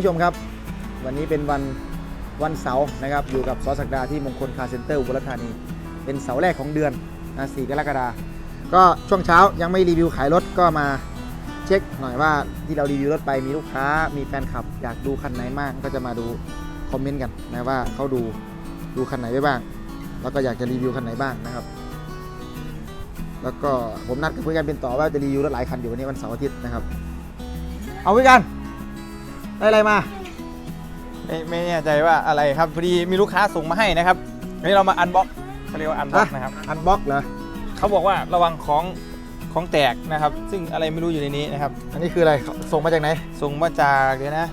ผู้ชมครับ วันนี้เป็นวันวันเสาร์นะครับ อยู่กับซอสักดาที่มงคลคาร์เซ็นเตอร์อุบลราชธานี เป็นเสาร์แรกของเดือนนะ4กรกฎาคมก็ช่วงเช้ายังไม่รีวิวขายรถก็มาเช็คหน่อยว่าที่เรารีวิวรถไปมีลูกค้ามีแฟนคลับ อยากดูคันไหนมากก็จะมาดูคอมเมนต์กันนะว่าเขาดูดูคันไหนไว้บ้าง แล้วก็อยากจะรีวิวคันไหนบ้างนะครับ แล้วก็ผมนัดกับเพื่อนกันเป็นต่อว่าจะรีวิวรถหลายคันอยู่วันนี้วันเสาร์อาทิตย์นะครับ เอาไว้กัน ได้อะไรมา ไม่ไม่แน่ใจว่าอะไรครับพอดีมีลูกค้าส่งมาให้นะครับวันนี้เรามาอันบ็อกเขาเรียกว่าอันบ็อกฮะนะครับ อันบ็อกเหรอ เขาบอกว่าระวังของของแตกนะครับ ซึ่งอะไรไม่รู้อยู่ในนี้นะครับ อันนี้คืออะไร ส่งมาจากไหน ส่งมาจากเดี๋ยวนะ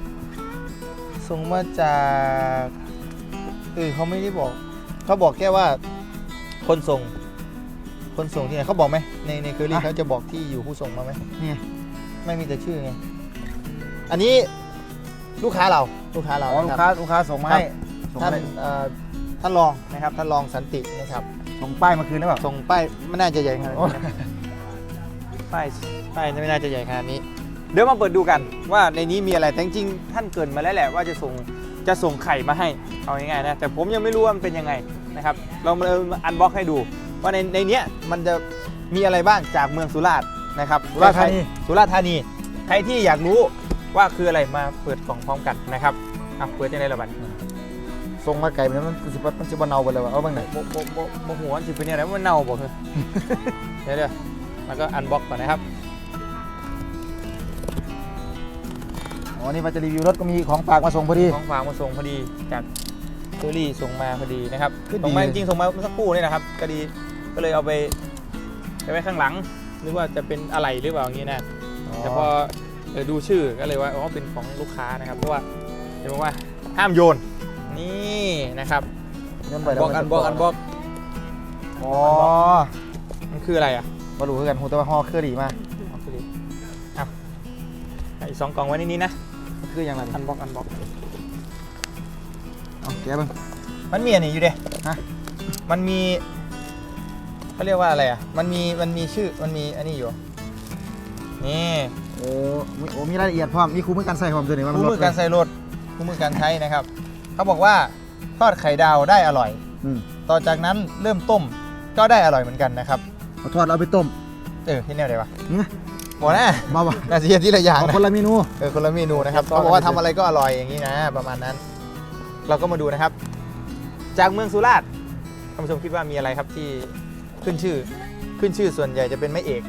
ส่งมาจากเออเขาไม่ได้บอก เขาบอกแค่ว่าคนส่ง คนส่งที่ไหนเขาบอกไหมในในเคอรี่อะ เขาจะบอกที่อยู่ผู้ส่งมาไหมนี่ไม่มีแต่ชื่อไง อันนี้ ลูกค้าเราลูกค้าเราอ๋อลูนะกคค้ารับ ลูกค้าส่งมาให้ส่งท่านให้เอ่อท่านรองนะครับท่านรองสันตินะครับส่งป้ายมาคืนหรือเปล่า ส่งป้ายไม่น่าจะใหญ่ขนาดโอ้นี้นะป้ายป้ายไม่น่าจะใหญ่ขนาดนี้ เดี๋ยวมาเปิดดูกันว่าในนี้มีอะไรแต่จริงๆท่านเกรินมาแล้วแหละว่าจะส่งจะส่งไข่มาให้เอาง่ายๆนะแต่ผมยังไม่รู้ว่ามันเป็นยังไงนะครับเรามาอันบ็อกให้ดู ว่าในในเนี้ยมันจะมีอะไรบ้างจากเมืองสุราษฎร์นะครับสุราษฎร์ธานี สุราษฎร์ธานีใครที่อยากรู้ ว่าคืออะไรมาเปิดกล่องพร้อมกันนะครับอะเปิดยังไงละบัดส่งมาไก่มันมันสิบมันสิบเนาไปเลยวะเอาบ้างไหนโบโบโบโบหัวมันสิเป็นยังไงมันเน่าบ่เฮ้ยเดี๋ยวเดี๋ยวแล้วก็อันบ็อกก่อนนะครับอ๋อนี่มาจะรีวิวรถก็มีของฝากมาส่งพอดีของฝากมาส่งพอดีจากเซอรี่ส่งมาพอดีนะครับขึ้นดีส่งมาจริงๆส่งมาเมื่อสักครู่นี่นะครับก็ดีก็เลยเอาไปไปไว้ข้างหลังนึกว่าจะเป็นอะไรหรือเปล่าอย่างนี้นะแต่พอเออดูชื่อก็เลยว่าอ๋อเป็นของลูกค้านะครับเพราะว่าเห็นบอกว่าห้ามโยนนี่นะครับยันบไปแล้วล็อกอันบล็อกอันบล็อกอ๋อมันคืออะไรอะมาดูคือกันโหแต่ว่าห่อเครือดีมากเอาคือดีอะอีกสองกล่องไว้ในนี้นะมันคืออย่างไรอันบล็อกอันบล็อกเอาแกะเบ้างมันมีอันนี้อยู่เด้ฮะมันมีเขาเรียกว่าอะไรอะ มันมี มันมีชื่อ มันมีอันนี้อยู่ นี่ โอ้มีโอ้มีรายละเอียดพร้อมมีคู่มือการใส่พร้อมด้วยนี่ว่าคู่มือการลดใส่รถคู่มือการใช้นะครับ เขาบอกว่าทอดไข่ดาวได้อร่อย อืมต่อจากนั้นเริ่มต้มก็ได้อร่อยเหมือนกันนะครับ เอาทอดเอาไปต้มเออที่แนวไหนวะนี่บอกนะมาบ่น่าจะเรียนที่ละอย่างเอานะคนละเมนู เออคนละเมนูนะครับต้มเขาบอกว่าอะไรทำอะไรก็อร่อยอย่างนี้นะ ประมาณนั้น เราก็มาดูนะครับ จากเมืองสุราษฎร์ท่านผู้ชมคิดว่ามีอะไรครับที่ขึ้นชื่อ ขึ้นชื่อส่วนใหญ่จะเป็นไม่เอก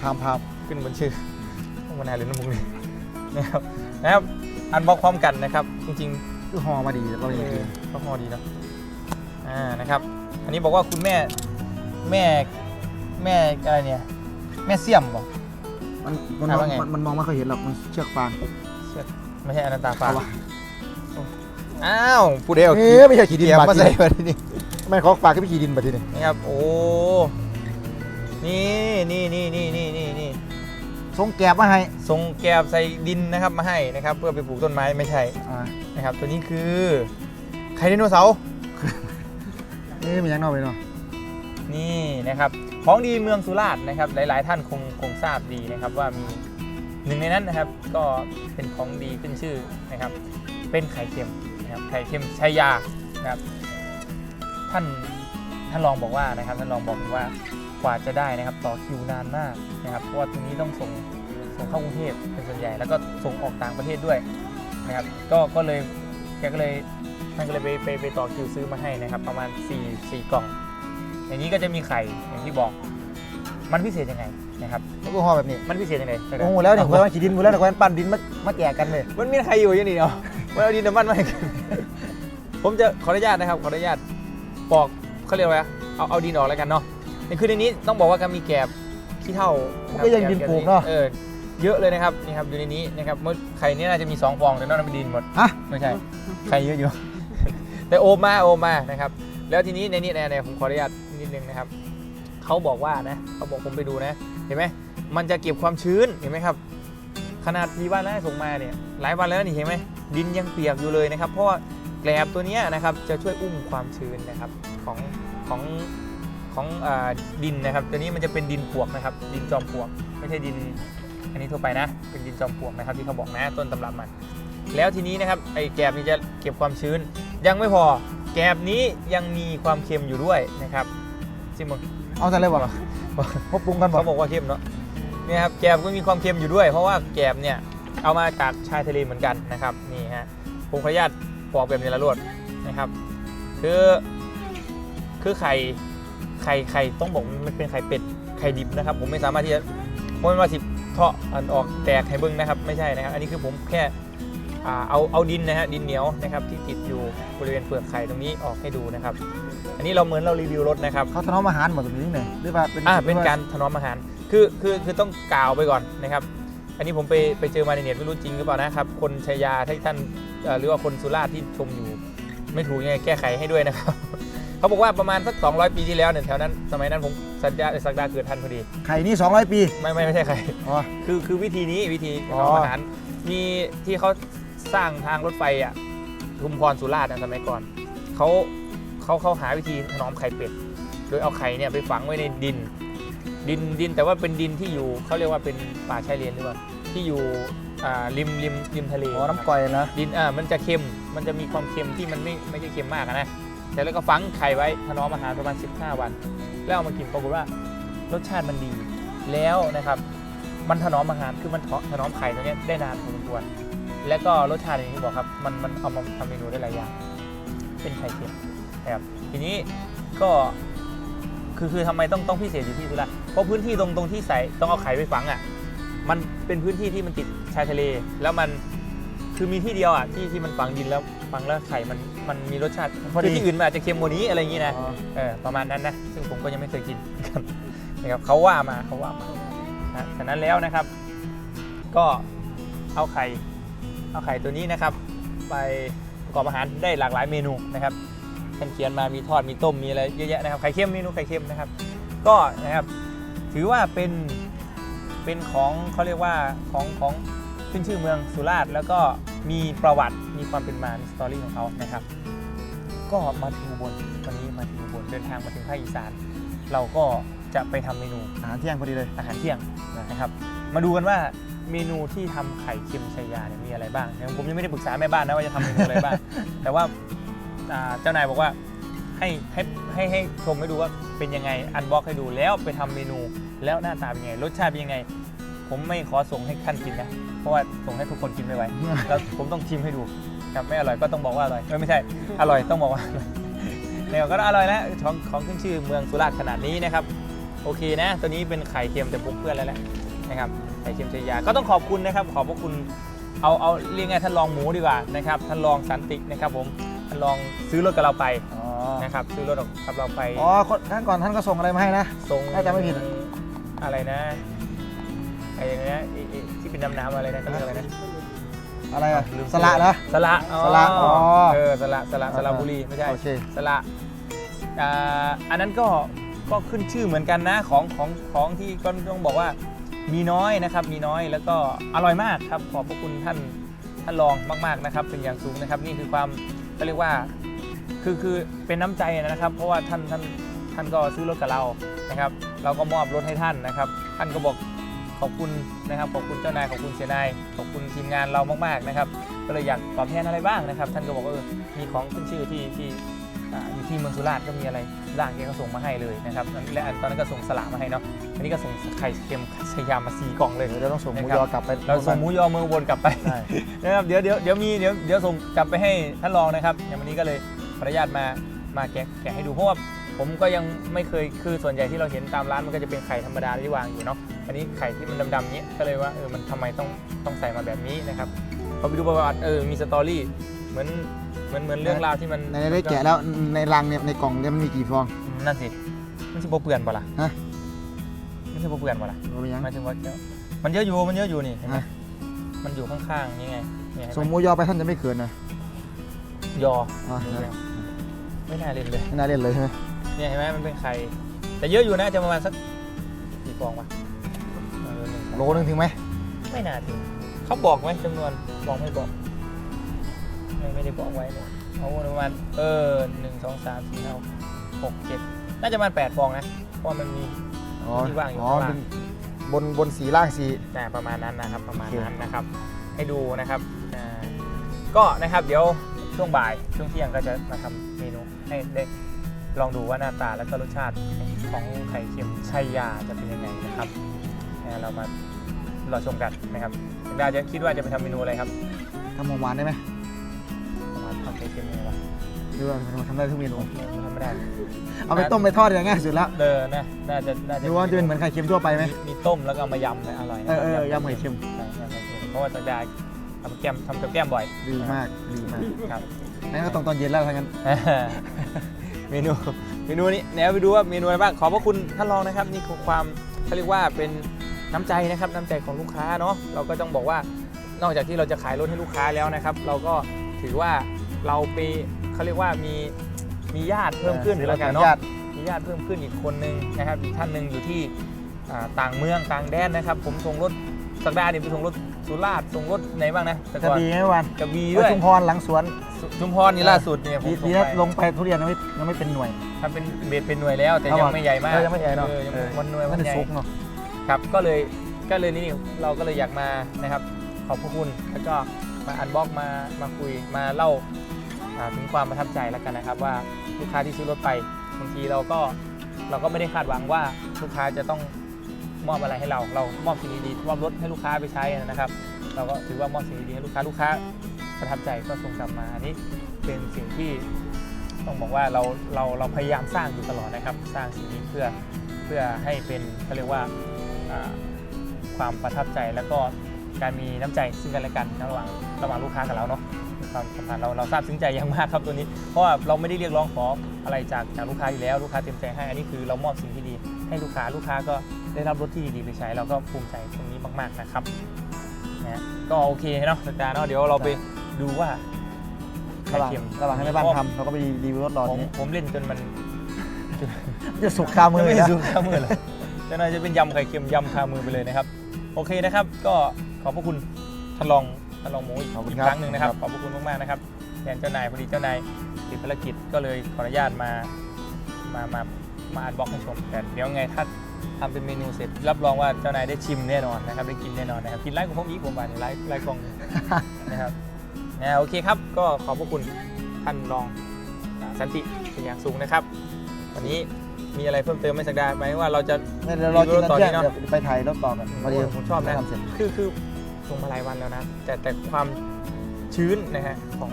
พามพามขึ้นบนชื่อ มันนายหรือน้ำมุกนี่นะครับนะครับอันบล็อกพร้อมกันนะครับ จริงคือห่อมาดีเราๆอย่างเอนี้อก็พอดีเนอะอ่านะครับอันนี้บอกว่าคุณแม่แม่แม่อะไรเนี่ยแม่เสี่ยมบอก มันมันถามมองว่าไง มันมันมองไม่ค่อยเห็นหรอกมันเชือกฟางไม่ใช่อนันตาฟ้าเอาวะ อ้าวผู้เดียวเอ๊ะไม่ใช่ขี่ดินเกียบาดมาทีใส่นี่มาที่นี่ไม่ของฝากขึ้นไปขี่ดินบัดทีนี่นี่ครับโอ้นี่นี่นี่นี่นี่นี่นี่ ส่งแกบมาให้ส่งแกบใส่ดินนะครับมาให้นะครับ เพื่อไปปลูกต้นไม้ไม่ใช่อ่านะครับ ตัวนี้คือไข่ไดโนเสาร์เอ๊ะมันยังนอกไปเนาะนี่นะครับ ของดีเมืองสุราษฎร์นะครับ หลายๆ ท่านคงคงทราบดีนะครับว่ามีหนึ่งในนั้นนะครับ ก็เป็นของดีขึ้นชื่อนะครับ เป็นไข่เค็มนะครับไข่เค็มชัยยานะครับ ท่านท่านรองบอกว่านะครับท่านรองบอกว่า กว่าจะได้นะครับ ต่อคิวนานมากนะครับ เพราะว่าตรงนี้ต้องส่งส่งเข้ากรุงเทพเป็นส่วนใหญ่ แล้วก็ส่งออกต่างประเทศด้วยนะครับ ก็ก็เลยแกก็เลยท่านก็เลยไปไปไปต่อคิวซื้อมาให้นะครับ ประมาณ4 4กล่อง อย่างนี้ก็จะมีไข่อย่างที่บอกมันพิเศษยังไงนะครับแล้วก็ห่อแบบนี้มันพิเศษยังไงโอ้โหแล้วเนี่ยผมว่าขี่ดินกูแล้วแต่คนปั้นดินมามาแก่กันเลยมันมีใครอยู่อย่างนี้เนาะมันเอาดินน้ำมันมาให้กันผมจะขออนุญาตนะครับขออนุญาตปอกเขาเรียกว่าอะไรเอาเอาดินออกแล้วกันเนาะ ในคือในนี้ต้องบอกว่าก็มีแกบขี้เท่ามันนะครับก็ยังดินปลูกเนาะเออเยอะเลยนะครับนี่ครับอยู่ในนี้นะครับเมื่อไข่นี่น่าจะมีสองฟองแต่นอกนั้นเป็นดินหมดฮะ ไม่ใช่ไข่เยอะอยู่ แต่โอมมาโอมมานะครับ แล้วทีนี้ในนี้ในในผมขออนุญาตนิดนึงนะครับเขาบอกว่านะเขาบอกผมไปดูนะ เห็นไหมมันจะเก็บความชื้นเห็นไหมครับ ขนาดที่วันแล้วส่งมาเนี่ยหลายวันแล้วนี่เห็นไหมดินยังเปียกอยู่เลยนะครับ เพราะว่าแกลบตัวเนี้ยนะครับจะช่วยอุ้มความชื้นนะครับของของ ของอาดินนะครับ ตัวนี้มันจะเป็นดินปวกนะครับ ดินจอมปลวก ไม่ใช่ดินอันนี้ทั่วไปนะ เป็นดินจอมปลวกนะครับที่เขาบอกนะต้นตำรับมัน แล้วทีนี้นะครับไอ้แกบนี่จะเก็บความชื้น ยังไม่พอแกบนี้ยังมีความเค็มอยู่ด้วยนะครับซิมึงเอาแต่เลยบ่พบปรุงกันบ่เขาบอกว่าเค็มเนาะเนี่ยครับแกบก็มีความเค็มอยู่ด้วย เพราะว่าแกบเนี่ยเอามาจากชายทะเลเหมือนกันนะครับนี่ฮะผมขออนุญาตปอกแบบนี้ละรวดนะครับ คือคือไข่ ไข่ไข่ต้องบอกมันเป็นไข่เป็ดไข่ดิบนะครับ ผมไม่สามารถที่จะเพราะมันว่าสิเทาะอันออกแตกให้เบิ้งนะครับ ไม่ใช่นะครับ อันนี้คือผมแค่อ่าเอาเอาดินนะฮะดินเหนียวนะครับที่ติดอยู่บริเวณเปลือกไข่ตรงนี้ออกให้ดูนะครับ อันนี้เราเหมือนเรารีวิวรถนะครับเขาถนอมอาหารหมดตรงนี้เลยหรือว่าเป็นอ่าเป็นการถนอมอาหารคือคือคือต้องกล่าวไปก่อนนะครับ อันนี้ผมไปไปเจอมาในเน็ตไม่รู้จริงหรือเปล่านะครับ คนชัยยาที่ท่านเอ่อหรือว่าคนสุราษฎร์ที่ชมอยู่ ไม่ถูกยังไงแก้ไขให้ด้วยนะครับ เขาบอกว่าประมาณสัก 200 ปีที่แล้วเนี่ยแถวนั้นสมัยนั้นผมสัญญาสักดาเกิดทันพอดี ไข่นี่ 200 ปี ไม่ไม่ไม่ใช่ใคร อ๋อ คือคือวิธีนี้วิธีถอ๋นออมอาหารมีที่เขาสร้างทางรถไฟอะทุมพรสุราษฎร์นะสมัยก่อนเขาเขาเขาหาวิธีถนอมไข่เป็ด โดยเอาไข่เนี่ยไปฝังไว้ในดิน ดินดินแต่ว่าเป็นดินที่อยู่เขาเรียกว่าเป็นป่าชายเลนหรือเปล่าที่อยู่อ่าริมริมริมทะเลอ๋อน้ำก่อยนะดินอ่ามันจะเค็มมันจะมีความเค็มที่มันไม่ไม่ใช่เค็มมากอะ นะแต่แล้วก็ฝังไข่ไว้ถนอมอาหารประมาณ 15 วัน แล้วเอามากินปรากฏว่ารสชาติมันดี แล้วนะครับมันถนอมอาหารคือมันถนอมไข่ตัวเนี้ได้นานพอสมควรแล้วก็รสชาติอย่างที่บอกครับมันมันเอามาทำเมนูได้หลายอย่าง เป็นไข่เค็มนะครับทีนี้ก็คือคือทำไมต้องต้องพิเศษอยู่ที่สุราษฎร์เพราะพื้นที่ตรงตรงที่ใส่ต้องเอาไข่ไปฝังอะมันเป็นพื้นที่ที่มันติดชายทะเล แล้วมันคือมีที่เดียวอะที่ที่มันฝังดินแล้วฝังแล้วไข่มัน มันมีรสชาติพอดีคือที่อื่นมันอาจจะเค็มกว่านี้อะไรอย่างนี้นะอ๋อเออประมาณนั้นนะซึ่งผมก็ยังไม่เคยกินเหมือนกันนะครับเขาว่ามาเขาว่ามานะฉะนั้นแล้วนะครับ ก็เอาไข่เอาไข่ตัวนี้นะครับ ไปประกอบอาหารได้หลากหลายเมนูนะครับท่านเขียนมามีทอดมีต้มมีอะไรเยอะแยะนะครับไข่เค็มเมนูไข่เค็มนะครับ ก็นะครับถือว่าเป็นเป็นของเขาเรียกว่าของของขึ้นชื่อเมืองสุราษฎร์แล้วก็มีประวัติ มีความเป็นมามีสตอรี่ของเขานะครับ ก็มาถึงอุบลวันนี้มาถึงอุบลเดินทางมาถึงภาคอีสาน เราก็จะไปทำเมนูอาหารเที่ยงพอดีเลยอาหารเที่ยงนะครับ มาดูกันว่าเมนูที่ทำไข่เค็มชัยยาเนี่ยมีอะไรบ้างเนี่ยผมยังไม่ได้ปรึกษาแม่บ้านนะว่าจะทำเมนูอะไรบ้าง แต่ว่าอ่าเจ้านายบอกว่าให้ให้ให้ให้ชมให้ดูว่าเป็นยังไงอันบ็อกให้ดูแล้วไปทำเมนูแล้วหน้าตาเป็นยังไง รสชาติเป็นยังไง ผมไม่ขอส่งให้ท่านกินนะ เพราะว่าส่งให้ทุกคนกินไม่ไหวแล้วผมต้องชิมให้ดูครับไม่อร่อยก็ต้องบอกว่าอร่อยเอ้ยไม่ใช่ อร่อยต้องบอกว่าอร่อยเนี่ยก็อร่อยแล้วของของขึ้นชื่อเมืองสุราษฎร์ขนาดนี้นะครับ โอเคนะ ตัวนี้เป็นไข่เค็มแต่ผมเพื่อนแล้วแหละนะครับไข่เค็มชัยยาก็ต้องขอบคุณนะครับ ขอบพระคุณเอาเอาเรียกไงท่านรองหมูดีกว่านะครับท่านรองสันตินะครับผมท่านรองซื้อรถกับเราไปอ๋อนะครับซื้อรถกับเราไปอ๋อคนท่านก่อนท่านก็ส่งอะไรมาให้นะส่งน่าจะไม่ผิดอะไรนะ ไอ้นะไอ้ไอ้ที่เป็นน้ำน้ำๆอะไรนะเขาเรียกอะไรนะอะไรอะลืมสละเหรอ สละสละอ๋อเออสละสละสละบุรีไม่ใช่โอเค สละอ่าอันนั้นก็ก็ขึ้นชื่อเหมือนกันนะของของของที่ก็ต้องบอกว่ามีน้อยนะครับ มีน้อยแล้วก็อร่อยมากครับขอบพระคุณท่านท่านรองมาก ๆนะครับ เป็นอย่างสูงนะครับ นี่คือความก็เรียกว่าคือคือเป็นน้ำใจนะครับ เพราะว่าท่านท่านท่านก็ซื้อรถกับเรานะครับ เราก็มอบรถให้ท่านนะครับ ท่านก็บอก ขอบคุณนะครับขอบคุณเจ้านายขอบคุณเสียนายขอบคุณทีมงานเรามากๆนะครับก็เลยอยากตอบแทนอะไรบ้างนะครับ ท่านก็บอกว่าเออมีของขึ้นชื่อที่ที่อ่าอยู่ที่เมืองสุราษฎร์ก็มีอะไรร่างแกก็ส่งมาให้เลยนะครับและอันตอนนั้นก็ส่งสลากมาให้เนาะอันนี้ก็ส่งไข่เค็มสยามมาสี่กล่องเลยเดี๋ยวเราต้องส่งหมูนะครับยอกลับไปเราส่งหมูยอเมืองอุบนกลับไปใช่นะครับเดี๋ยวเดี๋ยวเดี๋ยวมีเดี๋ยวเดี๋ยวส่งกลับไปให้ท่านรองนะครับอย่างวันนี้ก็เลยขออนุญาตมามาแกะแกะให้ดูเพราะว่าผมก็ยังไม่เคยคือส่วนใหญ่ที่เราเห็นตามร้านมันก็จะเป็นไข่ธรรมดาที่วางอยู่เนาะ อันนี้ไข่ที่มันดำๆเนี้ยก็เลยว่าเออมันทำไมต้องต้องใส่มาแบบนี้นะครับพอไปดูประวัติเออมีสตอรี่เหมือนเหมือนเหมือนเรื่องราวที่มันในได้แกะแล้วในรังเนี่ยในกล่องเนี่ยมันมีกี่ฟองอืมนั่นสิมันสิบ่เปื่อนป่ะล่ะฮะมันสิบ่เปื่อนป่ะล่ะรู้ไหมยังหมายถึงว่ามันเยอะอยู่มันเยอะอยู่นี่เห็นไหมฮะมันอยู่ข้างๆนี่ไงเนี่ยเห็นไหมส่งหมูยอไปท่านจะไม่เขินนะยออ๋อไม่น่าเล่นเลยไม่น่าเล่นเลยใช่ไหมเนี่ยเห็นไหมมันเป็นไข่แต่เยอะอยู่นะจะประมาณสักกี่ฟองวะ โลนึงถึงไหมไม่น่าถึงเขาบอกไหมจำนวนบอกไม่บอก ไม่ไม่ได้บอกไว้เลยเอาประมาณเออหนึ่งสองสามสี่ห้าหกเจ็ดน่าจะประมาณแปดฟองนะ เพราะว่ามันมี อ๋อที่ว่างอยู่อ๋อข้างล่าง เป็นบนบนสีล่างสี แต่ประมาณนั้นนะครับประมาณโอเคนั้นนะครับ ให้ดูนะครับอ่าก็นะครับเดี๋ยวช่วงบ่ายช่วงเที่ยงก็จะมาทำเมนูให้ได้ลองดูว่าหน้าตาแล้วก็รสชาติของไข่เค็มชัยยาจะเป็นยังไงนะครับนะเรามา รอชมกันนะครับสัปดาห์จะคิดว่าจะไปทำเมนูอะไรครับทำหมูหวานได้ไหมมาทำไข่เค็มยังไงวะหรือว่าทำได้ทุกเมนูทำไม่ได้ เอาไปต้มไปทอดอย่างง่ายสุดแล้วเออนะน่าจะน่าจะดูว่าจะเป็นเหมือนไข่เค็มทั่วไปไหมมีต้มแล้วก็เอามายำนะอร่อยนะเออเออยำไข่เค็มใช่ยำไข่เค็มเพราะว่าสัปดาห์ทำแก้มทำกับแก้มบ่อย ดีมากดีมากครับนั่นก็ต้องตอนเย็นแล้วทั้งนั้นเมนูเมนูนี้เดี๋ยวไปดูว่าเมนูอะไรบ้างขอบพระคุณท่านรองนะครับ นี่คือความเขาเรียกว่าเป็น น้ำใจนะครับน้ำใจของลูกค้าเนาะเราก็ต้องบอกว่านอกจากที่เราจะขายรถให้ลูกค้าแล้วนะครับ เราก็ถือว่าเราไปเขาเรียกว่ามีมีญาติเพิ่มขึ้นเออแล้วกันญาเนาะติมีญาติเพิ่มขึ้นอีกคนนึงนะครับอีกท่านหนึ่งอยู่ที่อ่าต่างเมืองต่างแดนนะครับ ผมส่งรถสักดาห์เนี่ยไปส่งรถสุราษฎร์ส่งรทไหนบ้างนะแต่กระก่อนบี่ไหมวันกระบี่ด้วยชุมพรหลังสวนสุชุมพรนี่ล่าสุดเนี่ยผมดีส่ดีงนะไปลงไปทุเรียนยังไม่ยังไม่เป็นหน่วยทำเป็นเบสเป็นหน่วยแล้วแต่เอายังอะไม่ใหญ่มากเออยังไม่ใหญ่เนอะออยังเออวันหน่วยไม่วันได้ใหญ่ซุกเนาะ ครับก็เลยก็เลยนี่เราก็เลยอยากมานะครับ ขอบพระคุณแล้วก็มาอันบล็อกมามาคุยมาเล่าถึงความประทับใจแล้วกันนะครับ ว่าลูกค้าที่ซื้อรถไปบางทีเราก็เราก็ไม่ได้คาดหวังว่าลูกค้าจะต้องมอบอะไรให้เรา เรามอบสิ่งดีๆมอบรถให้ลูกค้าไปใช้นะครับ เราก็ถือว่ามอบสิ่งดีๆให้ลูกค้าลูกค้าประทับใจก็ส่งกลับมาอันนี้เป็นสิ่งที่ต้องบอกว่าเราเราเราพยายามสร้างอยู่ตลอดนะครับ สร้างสิ่งนี้เพื่อเพื่อให้เป็นเขาเรียกว่า ความประทับใจแล้วก็การมีน้ำใจซึ่งกันและกันระหว่างระหว่างลูกค้ากับเราเนาะความสัมพันธ์เราเราซาบซึ้งใจอย่างมากครับตัวนี้ เพราะว่าเราไม่ได้เรียกร้องขออะไรจากจากลูกค้าอยู่แล้วลูกค้าเต็มใจให้อันนี้คือเรามอบสิ่งที่ดี ให้ลูกค้าลูกค้าก็ได้รับรถที่ดีๆไปใช้ เราก็ภูมิใจตรงนี้มากๆนะครับนะฮะก็โอเคเนาะสัปดาห์เนาะเดี๋ยวเราไปดูว่าไข่ระหว่างเค็มระหว่างให้แม่บ้านทำเราก็ไปรีวิวรถรอผมนี้ผมเล่นจนมันจะสุกคามือไม่นะสูงข้ามือเลย จะน่าจะเป็นยำไข่เค็มยำคามือไปเลยนะครับ โอเคนะครับ ก็ขอบพระคุณท่านรองท่านรองหมูอีกขอบคุณอีกครับ ครั้งหนึ่งนะครับครับขอบพระคุณมากๆนะครับแทนเจ้านายพอดีเจ้านายติดภารกิจก็เลยขออนุญาตมามามามาอัดบล็อกให้ชมแต่เดี๋ยวไงถ้าทำเป็นเมนูเสร็จ รับรองว่าเจ้านายได้ชิมแน่นอนนะครับได้กินแน่นอนนะครับกินไล่ของผมอีกผมบาทเนี่ยไล่ไล่กล่องนะครับนะโอเคครับก็ขอบพระคุณท่านรองอ่าสันติเป็นอย่างสูงนะครับ วันนี้ มีอะไรเพิ่มเติมไหมสักดาห์ไหมว่าเราจะเนี่ยเดี๋ยวเรากินตอนเที่ยงรีวิวรถต่อนี่เนอะเดี๋ยวไปถ่ายรถต่อกันพอดีผมชอบนะทำเสร็จ คือคือส่งมาหลายวันแล้วนะ แต่แต่ความชื้นนะฮะของ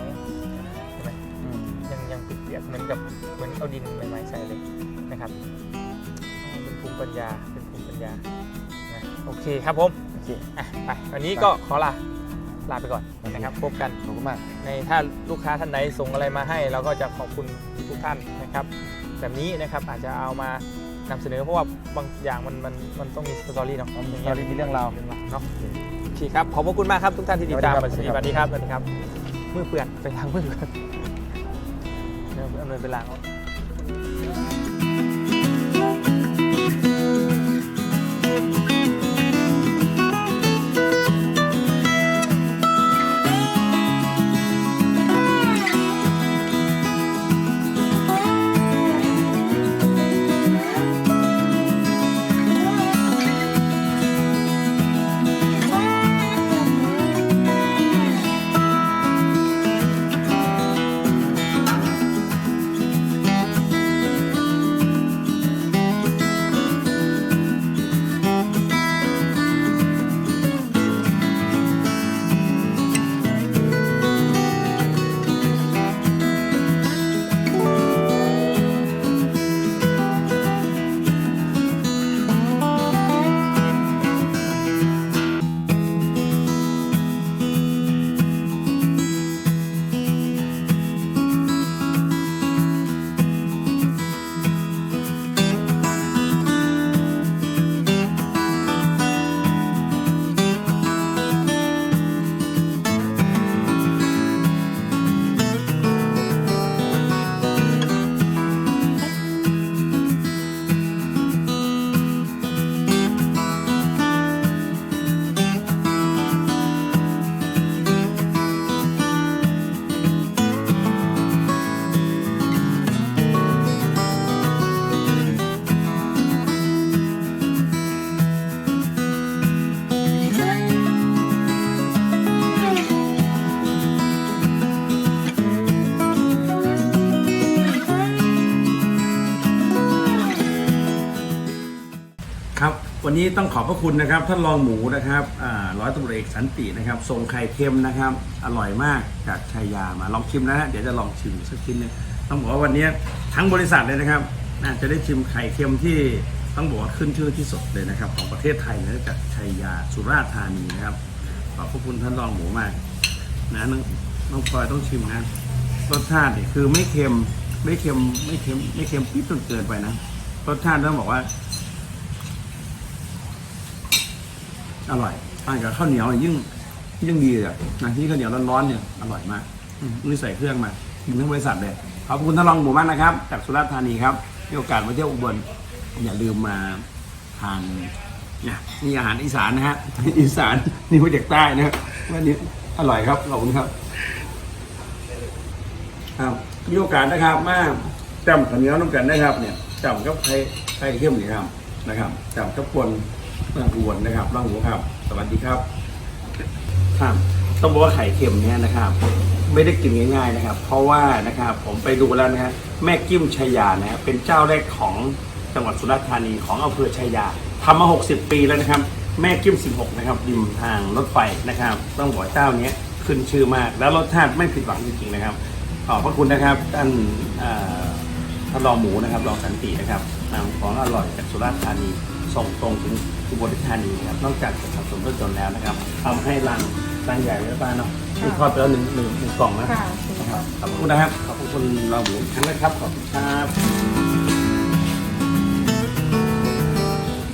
เห็นไหมอืมยังยังเปียกๆเหมือนกับเหมือนเอาดินใหม่ๆใส่เลยนะครับอ๋อเป็นภูมิปัญญาเป็นภูมิปัญญานะโอเคครับผมโอเค อะไปวันนี้ก็ขอลาลาไปก่อนนะครับพบกัน ขอบคุณมาก ในถ้าลูกค้าท่านไหนส่งอะไรมาให้ เราก็จะขอบคุณทุกท่านนะครับ แบบนี้นะครับอาจจะเอามานำเสนอเพราะว่าบางอย่างมันมันมันต้องมีสตอรี่เนาะมันมีสตอรี่มีเรื่องราวเรื่องราวเนาะโอเคครับขอบพระคุณมากครับทุกท่านที่ติดตามสวัสดีครับสวัสดีครับสวัสดีครับมือเปื่อนไปล้างมือก่อนเดี๋ยวเอาเงินไปล้างเอา นนี้ต้องขอบพระคุณนะครับท่านรองหมูนะครับร้อยตำรวจเอกสันตินะครับส่งไข่เค็มนะครับ อร่อยมากจากชัยามาลองชิมนะฮะเดี๋ยวจะลองชิมสักชิ้นหนึงต้องบอกว่าวันนี้ทั้งบริษัทเลยนะครับน่าจะได้ชิมไข่เค็มที่ต้องบอกว่าขึ้นชื่อที่สุดเลยนะครับ ของประเทศไทยนะจากชัยาสุราษฎร์ธานีนะครับขอบพระคุณท่านรองหมูมากนะน้องน้องพลอยต้องชิมนะรสชาติเนี่ยคือไม่เค็มไม่เค็มไม่เค็มไม่เค็มปิดจนเกินไปนะรสชาติต้องบอกว่า อร่อยทานกับข้าวเหนียวยิ่งยิ่งดีเลยอะนะที่ข้าวเหนียวร้อนๆเนี่ยอร่อยมากนี่ใส่เครื่องมากินทั้งบริษัทเลยขอบคุณท่านรองหมู่มากนะครับ จากสุราษฎร์ธานีครับมีโอกาสมาเที่ยวอุบลอย่าลืมมาทานเนี่ยนี่อาหารอีสานนะฮะอีสานนี่มาจากใต้นะครับวันนี้อร่อยครับขอบคุณครับ ครับมีโอกาสนะครับมาจำข้าวเหนียวน้ำกันนะครับ เนี่ยจำกับไข่ไข่เข้มนี่ครับนะครับจำกับปน องอุบลนะครับร่องหัวครับ สวัสดีครับครับต้องบอกว่าไข่เค็มเนี่ยนะครับ ไม่ได้กินง่ายๆนะครับ เพราะว่านะครับผมไปดูแล้วนะฮะแม่กิ้มชัยานะฮะเป็นเจ้าแรกของจังหวัดสุราษฎร์ธานีของอำเภอชัยาทำมา 60 ปีแล้วนะครับ แม่กิ้ม 16 นะครับริมทางรถไฟนะครับ ต้องบอกว่าเจ้าเนี้ยขึ้นชื่อมาก แล้วรสชาติไม่ผิดหวังจริงๆนะครับขอบพระคุณนะครับท่านท่านรองหมูนะครับรองสันตินะครับนำของอร่อยจากสุราษฎร์ธานี ส่งตรงถึงอุบลราชธานีนะครับนอกจากจะสนับสนุนรถยนต์แล้วนะครับทำให้รังรังใหญ่เลยป้าเนาะนี่ทอดไปแล้วหนึ่งหนึ่งหนึ่งกล่องนะค่ะ นะครับขอบคุณนะครับขอบคุณรองหมูอีกครั้งนะครับขอบคุณครับ